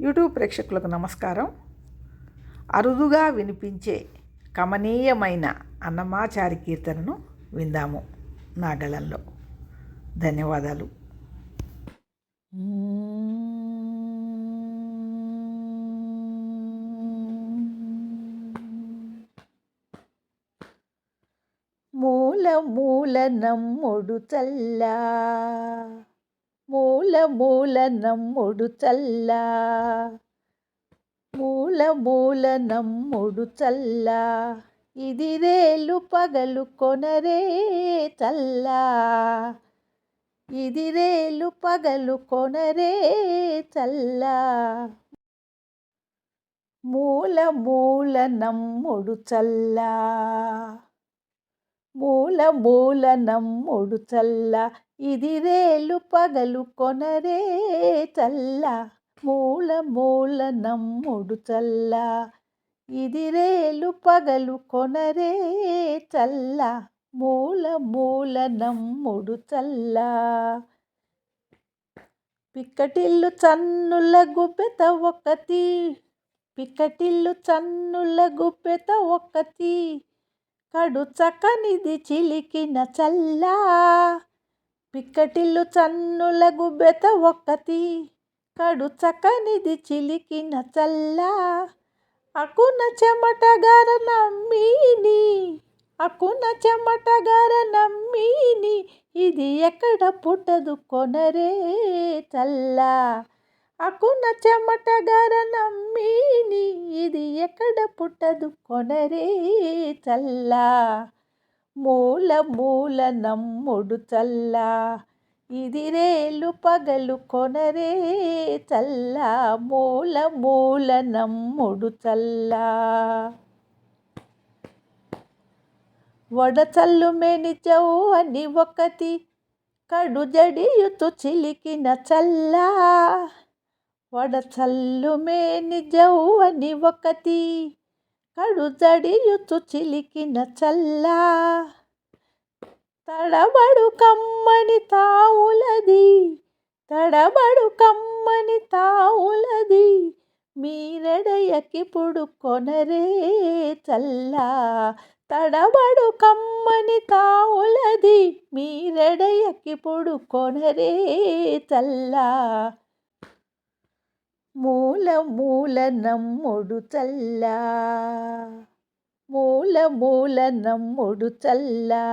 YouTube ప్రేక్షకులకు నమస్కారం. అరుదుగా వినిపించే కమనీయమైన అన్నమాచారి కీర్తనను విందాము నాగళంలో ధన్యవాదాలు. మూల మూల నమ్ముడు చల్లా మూల మూల నమ్ముడు చల్లా. మూల మూల నమ్ముడు చల్లా. ఇది రేలు పగలు కొనరే చల్లా. ఇది రేలు పగలు కొనరే చల్లా. మూల మూల నమ్ముడు చల్లా. మూల మూల నమ్ముడు చల్లా. ఇది రేలు పగలు కొనరే చల్ల మూల మూల నమ్ముడు చల్ల. ఇది రేలు పగలు కొనరే చల్ల మూల మూల నమ్ముడు చల్ల. పిక్కటిల్లు చన్నుల గుబ్బెత ఒకటి పిక్కటిల్లు చన్నుల గుబ్బెత ఒకటి కడు చక్కనిది చిలికిన చల్లా పిక్కటిల్లు చన్నుల గుబ్బెత ఒక్కతి కడు చక్కనిది చిలికిన చల్లా. అకున చెమటగార నమ్మీని అకున చెమటగార నమ్మీని ఇది ఎక్కడ పుట్టదు కొనరే చల్లా. అకున చెమటగార నమ్మీని ఇది ఎక్కడ పుట్టదు కొనరే చల్లా. మూల మూల నమ్ముడు చల్లా. ఇది రేలు పగలు కొనరే చల్లా. మూల మూల నమ్ముడు చల్లా. వడచల్లు మెనిచవు అని ఒకటి కడు జడియుతు చిలికిన చల్లా. వడచల్లు మేని అని ఒకటి కడు చిలికిన చల్లా. తడబడు కమ్మని తావులది తడబడు కమ్మని తావులది మీరెడయకిప్పుడు కొనరే చల్లా. తడబడు కమ్మని తావులది మీరెడయకిప్పుడు కొనరే చల్లా. మూల మూల నమ్ముడు చల్లా. మూల మూల నమ్ముడు చల్లా.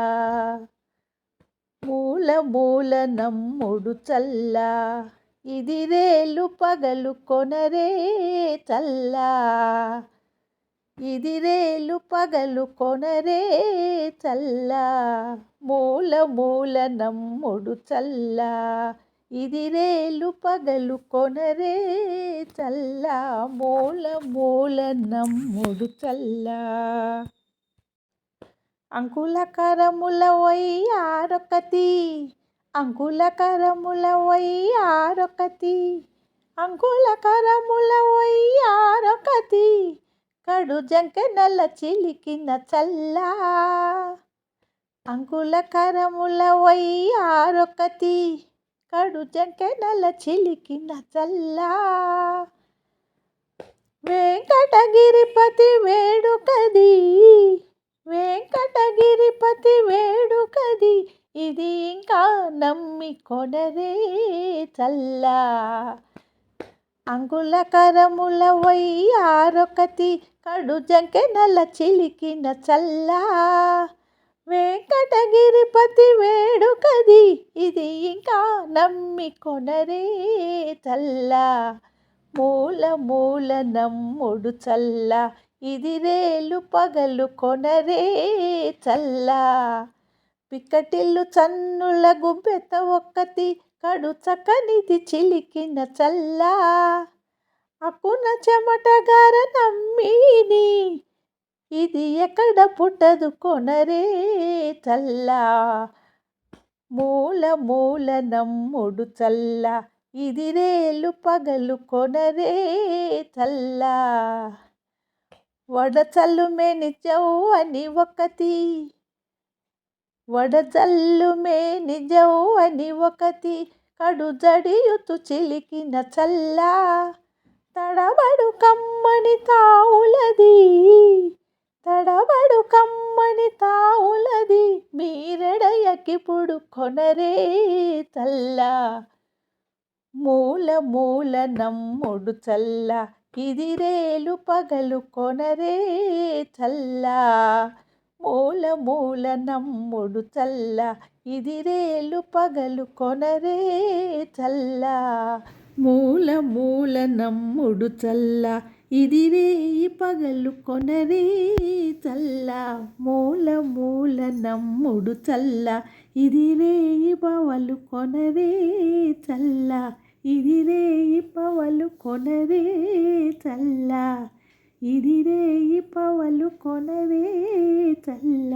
మూల మూల నమ్ముడు చల్లా. ఇది రేలు పగలు కొనరే చల్లా. ఇది రేలు పగలు కొనరే చల్లా. మూల మూల నమ్ముడు చల్లా. ఇది రేలు పగలు కొనరే చల్ల మూల మూల నమ్ముడు చల్ల. అంకుల కరముల ఆరొకతి అంకుల కరముల ఆరొకతి అంకుల కరముల ఆరొకతి కడు జంక నల్ల చిలికిన చల్లా. అంకుల కరముల ఆరొకతి కడు జంకెనల చిలికిన చల్లా. వెంకటగిరిపతి వేడుకది వెంకటగిరిపతి వేడుకది ఇది ఇంకా నమ్మి కొనరే చల్లా. అంగుల కరముల వయ్యారొకతి కడు జంకెనల చిలికిన చల్లా. వెంకటగిరిపతి వేడుకది. ఇది ఇంకా నమ్మి కొనరే చల్లా. మూల మూల నమ్ముడు చల్లా. ఇది రేలు పగలు కొనరే చల్లా. పిక్కటిల్లు చన్నుల గుబ్బెత ఒక్కతి కడు చక్కనిది చిలికిన చల్లా. అకున చెమటగార నమ్మిని. ఇది ఎక్కడ పుట్టదు కొనరే చల్లా. మూల మూల నమ్ముడు చల్లా. ఇది రేలు పగలు కొనరే చల్లా. వడచల్లు మెనిచవు అని ఒకతి. వడజల్లు మేనిజవు అని ఒకతి. కడు జడియుతు చిలికిన చల్లా. తడబడు కమ్మని తావులది. తడబడు కమ్మని తావులది మీరడయకిప్పుడు కొనరే చల్ల మూల మూల నమ్ముడు చల్ల ఇదిరేలు పగలు కొనరే చల్ల మూల మూల నమ్ముడు చల్ల ఇదిరేలు పగలు కొనరే చల్ల మూల మూల నమ్ముడు చల్లా ఇదివే పగలు కొనరే చల్ల మూల మూల నమ్ముడు చల్ల. ఇదివే పవలు కొనరే చల్ల ఇదిరేయి పవలు కొనరే చల్ల. ఇదిరేయి పవలు కొనరే చల్ల.